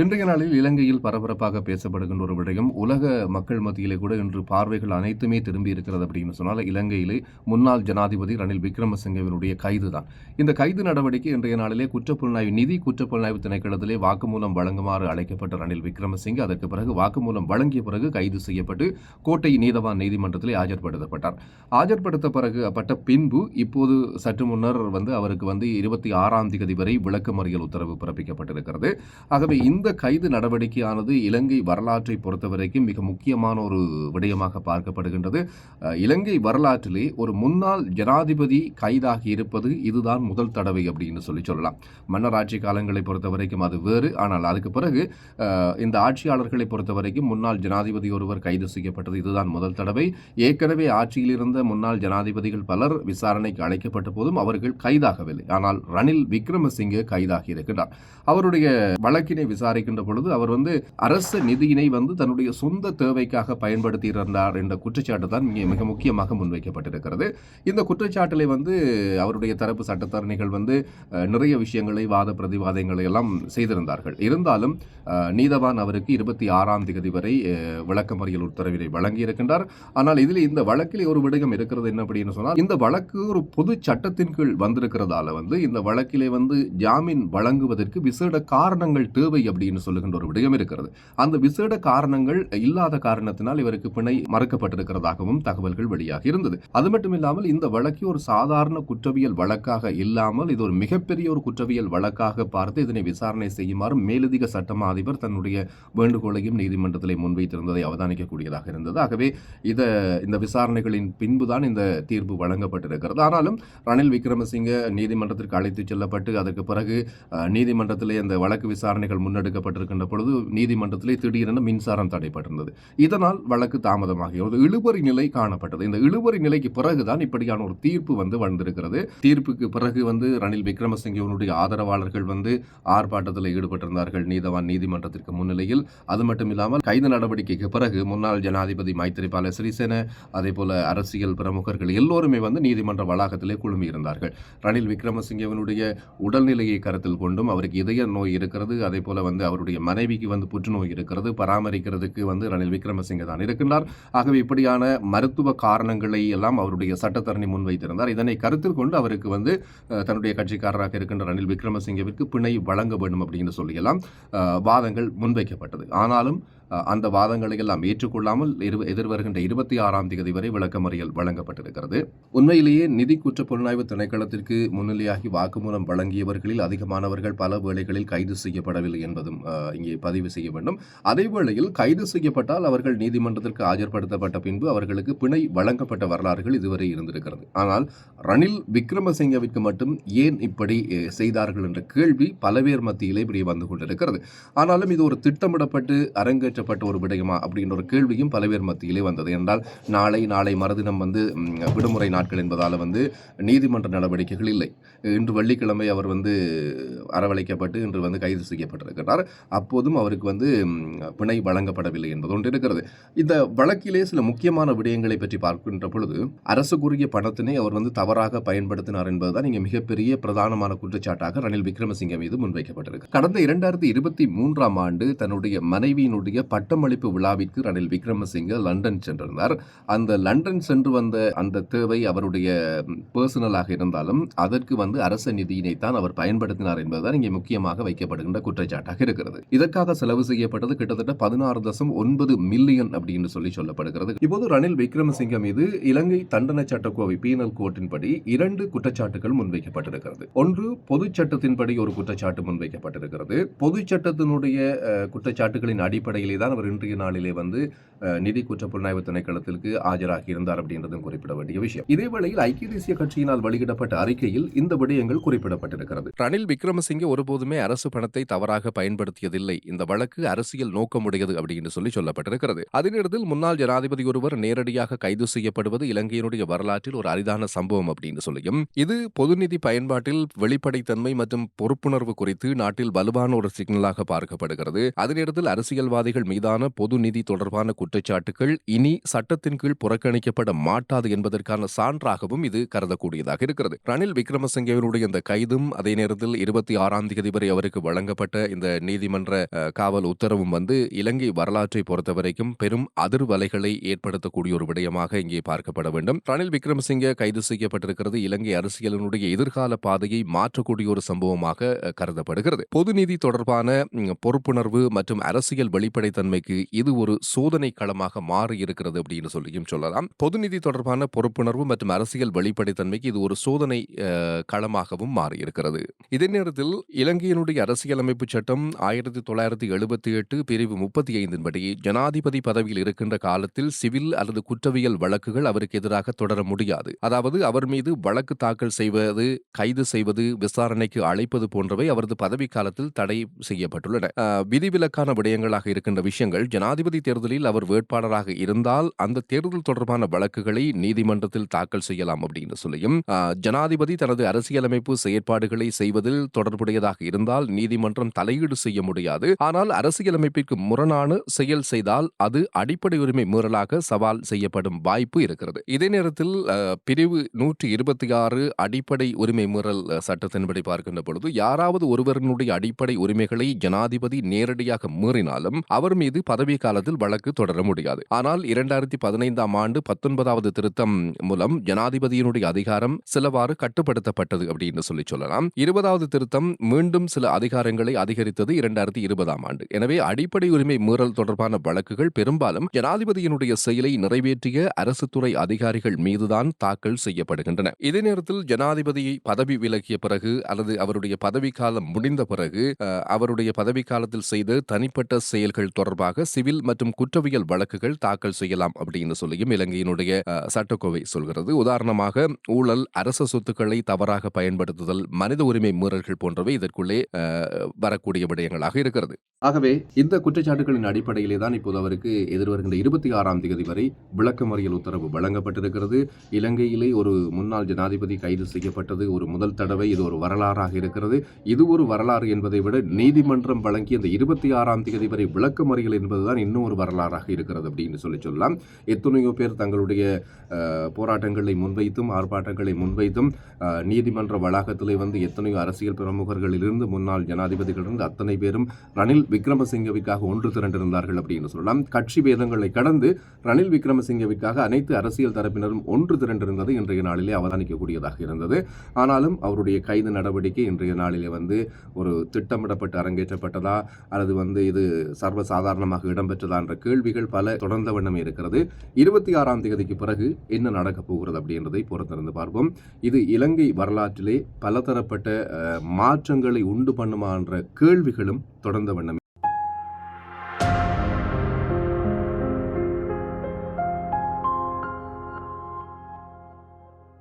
இன்றைய நாளில் இலங்கையில் பரபரப்பாக பேசப்படுகின்ற ஒரு விடயம் உலக மக்கள் மத்தியிலே கூட இன்று பார்வைகள் அனைத்துமே திரும்பி இருக்கிறது அப்படின்னு சொன்னால் இலங்கையிலே முன்னாள் ஜனாதிபதி ரணில் விக்ரமசிங்கவினுடைய கைதுதான் இந்த கைது நடவடிக்கை இன்றைய நாளிலே குற்றப்புலனாய்வு நிதி குற்றப்புலனாய்வு திணைக்களத்திலே வாக்குமூலம் வழங்குமாறு அழைக்கப்பட்ட ரணில் விக்ரமசிங்கே அதற்கு பிறகு வாக்குமூலம் வழங்கிய பிறகு கைது செய்யப்பட்டு கோட்டை நீதவான் நீதிமன்றத்திலே ஆஜர்படுத்தப்பட்டார். ஆஜர்படுத்த பிறகு பட்ட பின்பு இப்போது சற்று முன்னர் வந்து அவருக்கு வந்து இருபத்தி ஆறாம் தேதி வரை விளக்கமறியல் உத்தரவு பிறப்பிக்கப்பட்டிருக்கிறது. ஆகவே இந்த கைது நடவடிக்கையானது இலங்கை வரலாற்றை பொறுத்தவரைக்கும் மிக முக்கியமான ஒரு விடயமாக பார்க்கப்படுகின்றது. இலங்கை வரலாற்றிலே ஒரு முன்னாள் ஜனாதிபதி கைதாகி இருப்பது இதுதான் முதல் தடவை அப்படின்னு சொல்லி சொல்லலாம். மன்னராட்சி காலங்களை பொறுத்தவரைக்கும் அது வேறு. ஆனால் அதுக்கு பிறகு இந்த ஆட்சியாளர்களை பொறுத்தவரைக்கும் முன்னாள் ஜனாதிபதி ஒருவர் கைது செய்யப்பட்டது இதுதான் முதல் தடவை. ஏற்கனவே ஆட்சியில் இருந்த முன்னாள் ஜனாதிபதிகள் பலர் விசாரணைக்கு அழைக்கப்பட்ட போதும் அவர்கள் கைதாகவில்லை. ஆனால் ரணில் விக்ரமசிங்கே கைதாகி இருக்கின்றார். அவருடைய வழக்கினை விசாரி விசாரிக்கின்ற பொழுது அவர் வந்து அரசு நிதியினை வந்து தன்னுடைய சொந்த தேவைக்காக பயன்படுத்தி இருந்தார் என்ற குற்றச்சாட்டு தான் இங்கே மிக முக்கியமாக முன்வைக்கப்பட்டிருக்கிறது. இந்த குற்றச்சாட்டிலே வந்து அவருடைய தரப்பு சட்டத்தரணிகள் வந்து நிறைய விஷயங்களை வாத பிரதிவாதங்களை எல்லாம் செய்திருந்தார்கள். இருந்தாலும் நீதவான் அவருக்கு இருபத்தி ஆறாம் தேதி வரை விளக்கமறியல் உத்தரவினை வழங்கியிருக்கின்றார். ஆனால் இதில் இந்த வழக்கில் ஒரு விடயம் இருக்கிறது என்ன அப்படின்னு சொன்னால் இந்த வழக்கு ஒரு பொது சட்டத்தின் கீழ் வந்திருக்கிறதால வந்து இந்த வழக்கிலே வந்து ஜாமீன் வழங்குவதற்கு விசேட காரணங்கள் தேவை அப்படி அப்படின்னு சொல்லுகின்ற ஒரு விடயம் இருக்கிறது. அந்த விசேட காரணங்கள் இல்லாத காரணத்தினால் இவருக்கு பிணை மறுக்கப்பட்டிருக்கிறதாகவும் தகவல்கள் வெளியாகி இருந்தது. அது மட்டும் இல்லாமல் இந்த வழக்கு ஒரு சாதாரண குற்றவியல் வழக்காக இல்லாமல் இது ஒரு மிகப்பெரிய ஒரு குற்றவியல் வழக்காக பார்த்து இதனை விசாரணை செய்யுமாறு மேலதிக சட்டமா அதிபர் தன்னுடைய வேண்டுகோளையும் நீதிமன்றத்திலே முன்வைத்திருந்ததை அவதானிக்கக்கூடியதாக இருந்தது. ஆகவே இத இந்த விசாரணைகளின் பின்புதான் இந்த தீர்ப்பு வழங்கப்பட்டிருக்கிறது. ஆனாலும் ரணில் விக்ரமசிங்க நீதிமன்றத்திற்கு அழைத்துச் செல்லப்பட்டு அதற்கு பிறகு நீதிமன்றத்திலே அந்த வழக்கு விசாரணைகள் எடுக்கப்பட்டிருக்கின்ற பொழுது நீதிமன்றத்திலே திடீரென மின்சாரம் தடைப்பட்டிருந்தது இதனால் வழக்கு தாமதமாகி ஒரு இழுபறி நிலை காணப்பட்டது. இந்த இழுபறி நிலைக்கு பிறகுதான் இப்படியான ஒரு தீர்ப்பு வந்து வந்திருக்கிறது. தீர்ப்புக்கு பிறகு வந்து ரணில் விக்ரமசிங்கவனுடைய ஆதரவாளர்கள் வந்து ஆர்ப்பாட்டத்தில் ஈடுபட்டிருந்தார்கள் நீதவான் நீதிமன்றத்திற்கு முன்னிலையில். அது மட்டும் இல்லாமல் கைது நடவடிக்கைக்கு பிறகு முன்னாள் ஜனாதிபதி மைத்திரிபால சிறிசேன அதே போல அரசியல் பிரமுகர்கள் எல்லோருமே வந்து நீதிமன்ற வளாகத்திலே குழுமியிருந்தார்கள். ரணில் விக்ரமசிங்கவனுடைய உடல்நிலையை கருத்தில் கொண்டும் அவருக்கு இதய நோய் இருக்கிறது. அதே போல வந்து அவருடைய மனைவிக்கு வந்து புற்றுநோய் இருக்கிறது பராமரிக்கிறதுக்கு வந்து ரணில் விக்ரமசிங்க தான் இருக்கின்றார். ஆகவே இப்படியான மருத்துவ காரணங்களை எல்லாம் அவருடைய சட்டத்தரணி முன்வைத்திருந்தார். இதனை கருத்தில் கொண்டு அவருக்கு வந்து தன்னுடைய கட்சிக்காரராக இருக்கின்ற ரணில் விக்ரமசிங்கவிற்கு பிணை வழங்க வேண்டும் அப்படின்னு சொல்லியெல்லாம் வாதங்கள் முன்வைக்கப்பட்டது. ஆனாலும் அந்த வாதங்களை எல்லாம் ஏற்றுக்கொள்ளாமல் எதிர்வருகின்ற இருபத்தி ஆறாம் தேதி வரை விளக்கமறியல் வழங்கப்பட்டிருக்கிறது. உண்மையிலேயே நிதி குற்ற புலனாய்வு திணைக்களத்திற்கு முன்னிலையாகி வாக்குமூலம் வழங்கியவர்களில் அதிகமானவர்கள் பல வேளைகளில் கைது செய்யப்படவில்லை என்பதும் இங்கே பதிவு செய்ய வேண்டும். அதேவேளையில் கைது செய்யப்பட்டால் அவர்கள் நீதிமன்றத்திற்கு ஆஜர்படுத்தப்பட்ட பின்பு அவர்களுக்கு பிணை வழங்கப்பட்ட வரலாறுகள் இதுவரை இருந்திருக்கிறது. ஆனால் ரணில் விக்ரமசிங்கவிற்கு மட்டும் ஏன் இப்படி செய்தார்கள் என்ற கேள்வி பல பேர் மத்தியிலே இப்படி வந்து கொண்டிருக்கிறது. ஆனாலும் இது ஒரு திட்டமிடப்பட்டு அரங்கேற்றப்பட்ட ஒரு விடயமா அப்படின்ற ஒரு கேள்வியும் பல பேர் மத்தியிலே வந்தது. என்றால் நாளை நாளை மறுதினம் வந்து விடுமுறை நாட்கள் என்பதால் வந்து நீதிமன்ற நடவடிக்கைகள் இல்லை. இன்று வெள்ளிக்கிழமை அவர் வந்து அரவழைக்கப்பட்டு இன்று வந்து கைது செய்யப்பட்டிருக்கிறார். அப்போதும் அவருக்கு வந்து பிணை வழங்கப்படவில்லை என்பது ஒன்று இருக்கிறது. இந்த வழக்கிலே சில முக்கியமான விடயங்களை பற்றி பார்க்கின்ற பொழுது அரசுக்குரிய பணத்தினை அவர் வந்து தவறாக பயன்படுத்தினார் என்பதுதான் இங்கே மிகப்பெரிய பிரதானமான குற்றச்சாட்டாக ரணில் விக்ரமசிங்க மீது முன்வைக்கப்பட்டிருக்கு. கடந்த இரண்டாயிரத்தி இருபத்தி மூன்றாம் ஆண்டு தன்னுடைய மனைவியினுடைய பட்டமளிப்பு விழாவிற்கு ரணில் விக்ரமசிங்க லண்டன் சென்றிருந்தார். அந்த லண்டன் சென்று வந்த அந்த தேவை அவருடைய பர்சனலாக இருந்தாலும் அதற்கு வந்து அரச நிதியினை தான் அவர் பயன்படுத்தினார் என்பதுதான் இங்கே முக்கியமாக வைக்கப்படுகின்ற குற்றச்சாட்டாக இருக்கிறது. இதற்காக செலவு செய்யப்பட்டது கிட்டத்தட்ட பதினாறு தசம் ஒன்பது மில்லியன் அப்படின்னு சொல்லி சொல்லப்படுகிறது. இப்போது ரணில் விக்ரமசிங்க மீது இலங்கை தண்டனை சட்டக்கோவை பீனல் கோர்ட்டின்படி இரண்டு குற்றச்சாட்டுகள் முன்வைக்கப்பட்டிருக்கிறது. ஒன்று பொது சட்டத்தின்படி ஒரு குற்றச்சாட்டு முன்வைக்கப்பட்டிருக்கிறது. பொது சட்டத்தினுடைய குற்றச்சாட்டுகளின் அடிப்படையில் தான் அவர் இன்றைய நாளிலே வந்து நிதி குற்ற புலனாய்வு திணைக்களத்திற்கு ஆஜராகியிருந்தார் அப்படின்றதும் குறிப்பிட வேண்டிய விஷயம். இதேவேளையில் ஐக்கிய தேசிய கட்சியினால் வெளியிடப்பட்ட அறிக்கையில் இந்த விடயங்கள் குறிப்பிடப்பட்டிருக்கிறது. ரணில் விக்ரமசிங்கே ஒருபோதுமே அரசு பணத்தை தவறாக பயன்படுத்தியதில்லை. இந்த வழக்கு அரசியல் நோக்கமுடையது அப்படின்னு சொல்லி சொல்லப்பட்டிருக்கிறது. அதனிடத்தில் முன்னாள் ஜனாதிபதி ஒருவர் நேரடியாக கைது செய்யப்படுவது இலங்கையினுடைய வரலாற்றில் ஒரு அரிதான சம்பவம் அப்படின்னு சொல்லியும் இது பொதுநிதி பயன்பாட்டில் வெளிப்படைத்தன்மை மற்றும் பொறுப்புணர்வு குறித்து நாட்டில் வலுவான ஒரு சிக்னலாக பார்க்கப்படுகிறது. அதனிடத்தில் அரசியல்வாதிகள் மீதான பொது நிதி தொடர்பான குற்றச்சாட்டுகள் இனி சட்டத்தின் கீழ் புறக்கணிக்கப்பட மாட்டாது என்பதற்கான சான்றாகவும் இது கருதக்கூடியதாக இருக்கிறது. ரணில் விக்ரமசிங்கவினுடைய இந்த கைதும் அதே நேரத்தில் இருபத்தி ஆறாம் தேதி வரை அவருக்கு வழங்கப்பட்ட இந்த நீதிமன்ற காவல் உத்தரவும் வந்து இலங்கை வரலாற்றை பொறுத்தவரைக்கும் பெரும் அதிர்வலைகளை ஏற்படுத்தக்கூடிய ஒரு விடயமாக இங்கே பார்க்கப்பட வேண்டும். ரணில் விக்ரமசிங்கே கைது செய்யப்பட்டிருக்கிறது. இலங்கை அரசியலினுடைய எதிர்கால பாதையை மாற்றக்கூடிய ஒரு சம்பவமாக கருதப்படுகிறது. பொது நீதி தொடர்பான பொறுப்புணர்வு மற்றும் அரசியல் வெளிப்படைத்தன்மைக்கு இது ஒரு சோதனை களமாக மாறி இருக்கிறது அப்படின்னு சொல்லியும் சொல்லலாம். பொதுநிதி தொடர்பான பொறுப்புணர்வு மற்றும் அரசியல் வெளிப்படைத்தன்மைக்கு இது ஒரு சோதனை களமாகவும் மாறி இருக்கிறது இதே நேரத்தில் இலங்கையினுடைய அரசியலமைப்பு சட்டம் ஆயிரத்தி தொள்ளாயிரத்தி எழுபத்தி எட்டு பிரிவு முப்பத்தி ஐந்தின் படி ஜனாதிபதி பதவியில் இருக்கின்ற காலத்தில் சிவில் அல்லது குற்றவியல் வழக்குகள் அவருக்கு எதிராக தொடர முடியாது. அதாவது அவர் மீது வழக்கு தாக்கல் செய்வது கைது செய்வது விசாரணைக்கு அழைப்பது போன்றவை அவரது பதவி காலத்தில் தடை செய்யப்பட்டுள்ளன. விதிவிலக்கான விடயங்களாக இருக்கின்ற விஷயங்கள் ஜனாதிபதி தேர்தலில் அவர் வேட்பாளராக இருந்தால் அந்த தேர்தல் தொடர்பான வழக்குகளை நீதிமன்றத்தில் தாக்கல் செய்யலாம் அப்படின்னு சொல்லியும் ஜனாதிபதி தனது அரசியலமைப்பு செயற்பாடுகளை செய்வதில் தொடர்புடையதாக இருந்தால் நீதிமன்றம் தலையீடு செய்ய முடியாது. ஆனால் அரசியலமைப்பிற்கு முரணான செயல் செய்தால் அது அடிப்படை உரிமை மீறலாக சவால் செய்யப்படும் வாய்ப்பு இருக்கிறது. இதே நேரத்தில் பிரிவு நூற்றி இருபத்தி ஆறு அடிப்படை உரிமை மீறல் சட்டத்தின்படி பார்க்கின்ற பொழுது யாராவது ஒருவரினுடைய அடிப்படை உரிமைகளை ஜனாதிபதி நேரடியாக மீறினாலும் அவர் மீது பதவி காலத்தில் வழக்கு தொடர முடியாது. ஆனால் இரண்டாயிரத்தி பதினைந்தாம் ஆண்டு பத்தொன்பதாவது திருத்தம் மூலம் ஜனாதிபதியினுடைய அதிகாரம் சிலவாறு கட்டுப்படுத்தப்பட்டது அப்படின்னு சொல்லி சொல்லலாம். இருபதாவது திருத்தம் மீண்டும் சில அதிகாரங்களை அதிகரித்தது இரண்டாயிரத்தி இருபதாம் ஆண்டு. எனவே அடிப்படை உரிமை மீறல் தொடர்பான வழக்குகள் பெரும்பாலும் ஜனாதிபதியினுடைய செயலை நிறைவேற்றிய அரசு துறை அதிகாரிகள் மீதுதான் தாக்கல் செய்யப்படுகின்றன. இதே நேரத்தில் ஜனாதிபதியை பதவி விலகிய பிறகு அல்லது அவருடைய பதவி காலம் முடிந்த பிறகு அவருடைய பதவி காலத்தில் செய்த தனிப்பட்ட செயல்கள் தொடர்பாக சிவில் மற்றும் குற்றவியல் வழக்குகள் தாக்கல் செய்யலாம் அப்படின்னு சொல்லியும் இலங்கையினுடைய சட்டக்கோவை சொல்கிறது. உதாரணமாக ஊழல் அரச சொத்துக்களை தவறாக பயன்படுத்துதல் மனித உரிமை மீறல்கள் போன்றவை இதற்குள்ளே வரக்கூடிய விடயங்களாக இருக்கிறது. ஆகவே இந்த குற்றச்சாட்டுகளின் அடிப்படையிலே தான் இப்போது அவருக்கு எதிர்வருகின்ற இருபத்தி ஆறாம் தேதி வரை விளக்கமறியல் உத்தரவு வழங்கப்பட்டிருக்கிறது. இலங்கையிலே ஒரு முன்னாள் ஜனாதிபதி கைது செய்யப்பட்டது ஒரு முதல் தடவை. இது ஒரு வரலாறாக இருக்கிறது. இது ஒரு வரலாறு என்பதை விட நீதிமன்றம் வழங்கிய இந்த இருபத்தி ஆறாம் தேதி வரை விளக்கமறியல் என்பதுதான் இன்னும் ஒரு வரலாறாக இருக்கிறது அப்படின்னு சொல்லி சொல்லலாம். எத்தனையோ பேர் தங்களுடைய போராட்டங்களை முன்வைத்தும் ஆர்ப்பாட்டங்களை முன்வைத்தும் நீதிமன்ற வளாகத்திலே வந்து எத்தனையோ அரசியல் பிரமுகர்களிலிருந்து முன்னாள் ஜனாதிபதிகளிலிருந்து அத்தனை பேரும் ரணில் விக்ரமசிங்கவிற்காக ஒன்று திரண்டிருந்தார்கள் அப்படின்னு சொல்லலாம். கட்சி பேதங்களை கடந்து ரணில் விக்ரமசிங்கவிற்காக அனைத்து அரசியல் தரப்பினரும் ஒன்று திரண்டிருந்தது இன்றைய நாளிலே அவதானிக்கக்கூடியதாக இருந்தது. ஆனாலும் அவருடைய கைது நடவடிக்கை இன்றைய நாளிலே வந்து ஒரு திட்டமிடப்பட்டு அரங்கேற்றப்பட்டதா? அல்லது வந்து இது சர்வசாதாரணமாக இடம்பெற்றதா? என்ற கேள்விகள் பல தொடர்ந்த வண்ணம் இருக்கிறது. இருபத்தி ஆறாம் தேதிக்கு பிறகு என்ன நடக்கப் போகிறது அப்படின்றதை பொறுத்திருந்து பார்ப்போம். இது இலங்கை வரலாற்றிலே பலதரப்பட்ட மாற்றங்களை உண்டு பண்ணுமா என்ற கேள்விகளும் தொடர்ந்த வண்ணமே